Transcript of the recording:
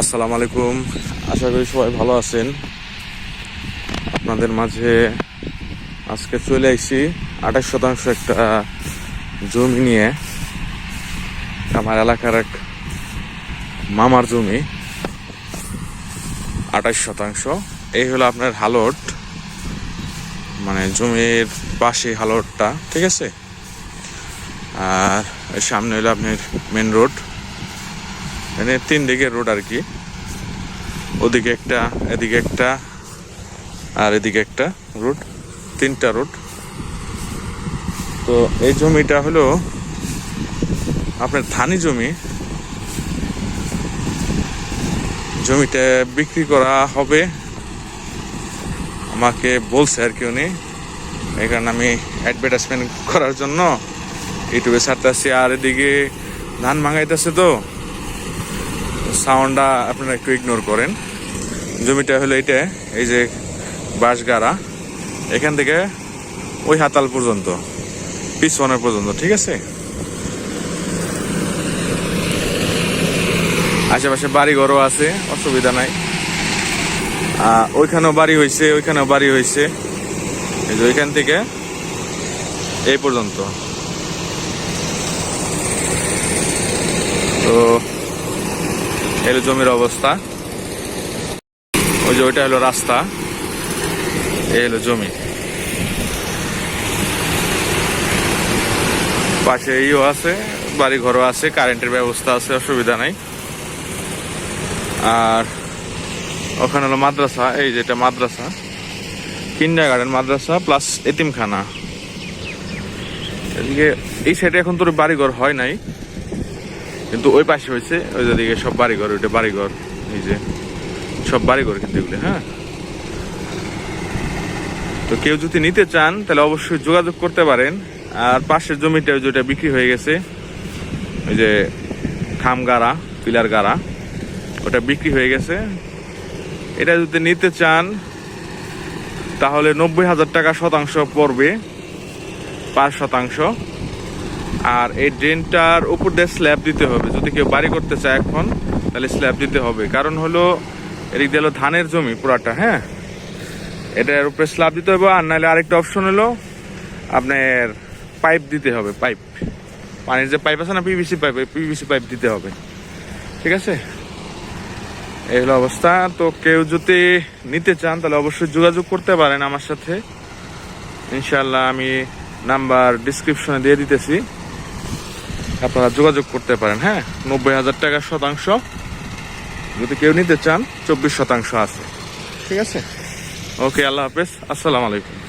আসসালামু আলাইকুম। আশা করি সবাই ভালো আছেন। আপনাদের মাঝে আজকে চলে আইছি আঠাশ শতাংশ একটা জমি নিয়ে। আমার এলাকার এক মামার জমি। আঠাশ শতাংশ। এই হলো আপনার হালট। মানে জমির পাশে হালটটা, ঠিক আছে? আর সামনে হলো আপনার মেন রোড মানে তিন দিকের রোড আর কি। ওদিকে একটা, এদিকে একটা, আর এদিকে একটা রোড, তিনটা রোড। তো এই জমিটা হলো আপনার ধানি জমি। জমিটা বিক্রি করা হবে। আমাকে বলছে আর কি উনি, এই কারণে আমি অ্যাডভার্টাইজমেন্ট করার জন্য। ইউটিউবে ছাড়তেছি আর এদিকে ধান মাঙাইতেছে তো। সাউন্ডটা আপনারা একটু ইগনোর করেন। জমিটা হলো এটা এই যে বাঁশগাড়া। এখান থেকে ওই হাতাল পর্যন্ত, পিছনের পর্যন্ত, ঠিক আছে? আশেপাশে বাড়ি ঘরও আছে, অসুবিধা নাই। ওইখানেও বাড়ি হয়েছে ওইখানেও বাড়ি হয়েছে ওইখান থেকে এই পর্যন্ত। এই হলো জমির অবস্থা। ওই যে ওইটা হলো রাস্তা। এই হলো জমি। পাশে ইও আছে বাড়ি ঘরও আছে, কারেন্টের ব্যবস্থা আছে, অসুবিধা নাই। আর ওখানে হলো মাদ্রাসা, এই যেটা মাদ্রাসা। কিন্ডার গার্ডেন মাদ্রাসা প্লাস এতিমখানা। এদিকে এই সাইডে এখন তোর বাড়িঘর হয় নাই। কিন্তু ওই পাশে হয়েছে, ওই দিকে সব বাড়িঘর, ওইটা বাড়িঘর, এই যে সব বাড়িঘর কিন্তু এগুলি হ্যাঁ? তো কেউ যদি নিতে চান, তাহলে অবশ্যই যোগাযোগ করতে পারেন। আর পাশের জমিটা যেটা বিক্রি হয়ে গেছে, ওই যে খাম গাড়া, পিলার গাড়া, ওটা বিক্রি হয়ে গেছে। এটা যদি নিতে চান, তাহলে নব্বই হাজার টাকা শতাংশ পড়বে পাঁচ শতাংশ। আর এই ড্রেনটার উপর দিয়ে স্ল্যাব দিতে হবে। যদি কেউ বাড়ি করতে চায় এখন, তাহলে স্ল্যাব দিতে হবে। কারণ হলো, এদিক দিয়ে ধানের জমি পুরাটা হ্যাঁ? এটার উপরে স্ল্যাব দিতে হবে, আর নাহলে আরেকটা অপশন হলো, আপনার পাইপ দিতে হবে পাইপ পানির যে পাইপ আছে না পিভিসি পাইপ পিভিসি পাইপ দিতে হবে। ঠিক আছে? এই হলো অবস্থা। তো কেউ যদি নিতে চান, তাহলে অবশ্যই যোগাযোগ করতে পারেন আমার সাথে। ইনশাল্লাহ আমি নাম্বার ডিসক্রিপশনে দিয়ে দিতেছি। আপনারা যোগাযোগ করতে পারেন হ্যাঁ? নব্বই হাজার টাকার শতাংশ। যদি কেউ নিতে চান চব্বিশ শতাংশ আছে। ঠিক আছে। ওকে আল্লাহ হাফেজ। আসসালাম আলাইকুম।